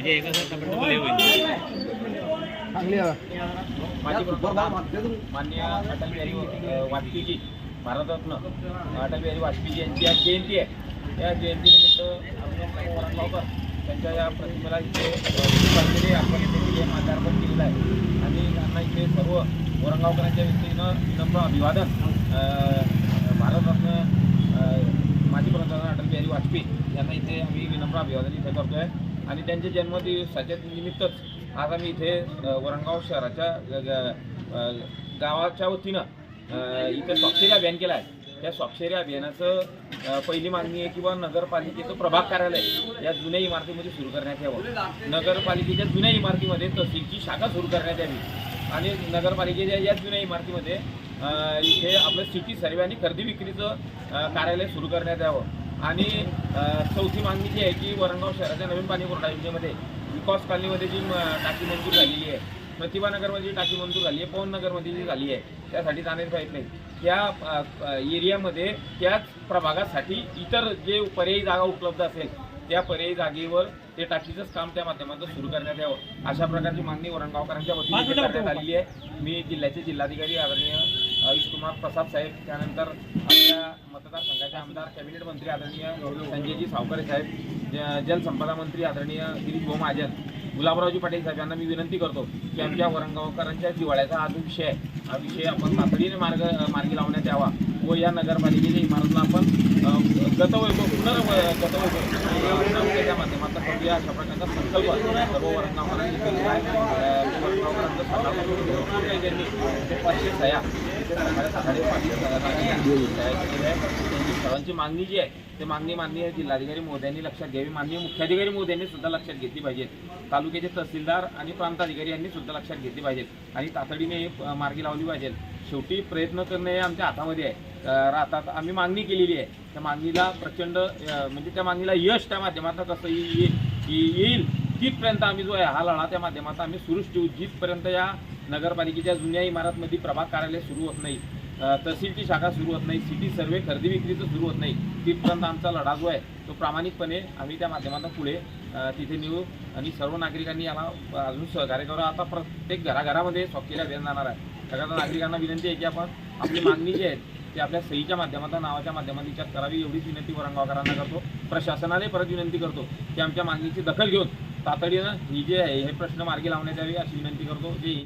म्हणजे एक चांगली आहे. माजी पंतप्रधान माननीय अटल बिहारी वाजपेयीजी भारतरत्न अटल बिहारी वाजपेयी यांची आज जयंती आहे. या जयंतीनिमित्त आम्ही वरणगावकर त्यांच्या या प्रतिमेला इथे आपण इथे माल्यार्पण केलेलं आहे. आणि त्यांना इथे सर्व वरणगावकरांच्या व्यक्तीनं विनम्र अभिवादन. भारतरत्न माजी पंतप्रधान अटल बिहारी वाजपेयी यांना इथे आम्ही विनम्र अभिवादन इथे करतो आहे आणि त्यांचे जन्मदिवसाच्या निमित्तच आज आम्ही इथे वरणगाव शहराच्या गावाच्या वतीनं इथं इथे स्वाक्षरी अभियान केलं आहे. त्या स्वाक्षरी अभियानाचं पहिली मागणी आहे किंवा नगरपालिकेचं प्रभाग कार्यालय या जुन्या इमारतीमध्ये सुरू करण्यात यावं. नगरपालिकेच्या जुन्या इमारतीमध्ये तहसीलची शाखा सुरू करण्यात यावी. आणि नगरपालिकेच्या या जुन्या इमारतीमध्ये इथे आपलं सिटी सर्वे आणि खरेदी विक्रीचं कार्यालय सुरू करण्यात यावं. आणि चौथी मागणी जी आहे की वरणगाव शहराच्या नवीन पाणी पुरवठा योजनेमध्ये विकास कॉलनीमध्ये जी म- टाकी मंजूर झालेली आहे प्रतिभा नगरमध्ये जी टाकी मंजूर झाली आहे पवन नगरमध्ये जी झाली आहे त्यासाठी जाण्याची पाईपलाईन त्या अ, अ, एरियामध्ये त्याच प्रभागासाठी इतर जे पर्यायी जागा उपलब्ध असेल त्या पर्यायी जागेवर ते टाकीचंच काम त्या माध्यमातून सुरू करण्यात यावं. अशा प्रकारची मागणी वरणगावकरांच्या वतीने करण्यात आलेली आहे. मी जिल्ह्याचे जिल्हाधिकारी आदरणीय आयुषकुमार प्रसाद साहेब त्यानंतर आपल्या मतदारसंघाचे आमदार कॅबिनेट मंत्री आदरणीय संजयजी सावकर साहेब जलसंपदा मंत्री आदरणीय गिरीश भाऊ महाजन गुलाबरावजी पाटील साहेब यांना मी विनंती करतो की आमच्या वरणगावकरांच्या जिवाळ्याचा हा जो विषय आहे. हा विषय आपण तातडीने मार्ग मार्गी लावण्यात यावा व या नगरपालिकेच्या इमारतला आपण गतवैभव पुनर् गतवैभव त्या माध्यमातून करूया अशा प्रकारचा संकल्प सर्व वरणगावकरांनी केलेला सल्ला अ, त्यांनी ते पाचशे सया सर्वांची मागणी जी आहे ते मागणी माननीय जिल्हाधिकारी मोद्यांनी लक्षात घ्यावी. माननीय मुख्याधिकारी मोद्यांनी सुद्धा लक्षात घेतली पाहिजे. तालुक्याचे तहसीलदार आणि प्रांताधिकारी यांनी सुद्धा लक्षात घेतली पाहिजेत आणि तातडीने मार्गी लावली पाहिजे. शेवटी प्रयत्न करणे हे आमच्या हातामध्ये आहे. राहतात. आता आम्ही मागणी केलेली आहे. त्या मागणीला प्रचंड म्हणजे त्या मागणीला यश त्या माध्यमातून कसं येईल तिथपर्यंत आम्ही जो आहे हा लढा त्या माध्यमाचा आम्ही सुरूच ठेवू जिथपर्यंत या नगरपालिकेच्या जुन्या इमारतमध्ये प्रभाग कार्यालय सुरू होत नाही तहसीलची शाखा सुरू होत नाही सिटी सर्वे खरेदी विक्रीचं सुरू होत नाही तिथपर्यंत आमचा लढा जो आहे तो प्रामाणिकपणे आम्ही त्या माध्यमातून पुढे तिथे नेऊ आणि सर्व नागरिकांनी याला अजून सहकार्य करू आता प्रत्येक घराघरामध्ये स्वच्छेला वेळ जाणार आहे. सगळ्या नागरिकांना विनंती आहे की आपण आपली मागणी जी आहे ती आपल्या सहीच्या माध्यमातून नावाच्या माध्यमातून विचार करावी एवढीच विनंती वरणगावकरांना करतो. प्रशासनाने परत विनंती करतो की आमच्या मागणीची दखल घेऊन तातडीनं ही जे आहे हे प्रश्न मार्गी लावण्यात यावी अशी विनंती करतो जी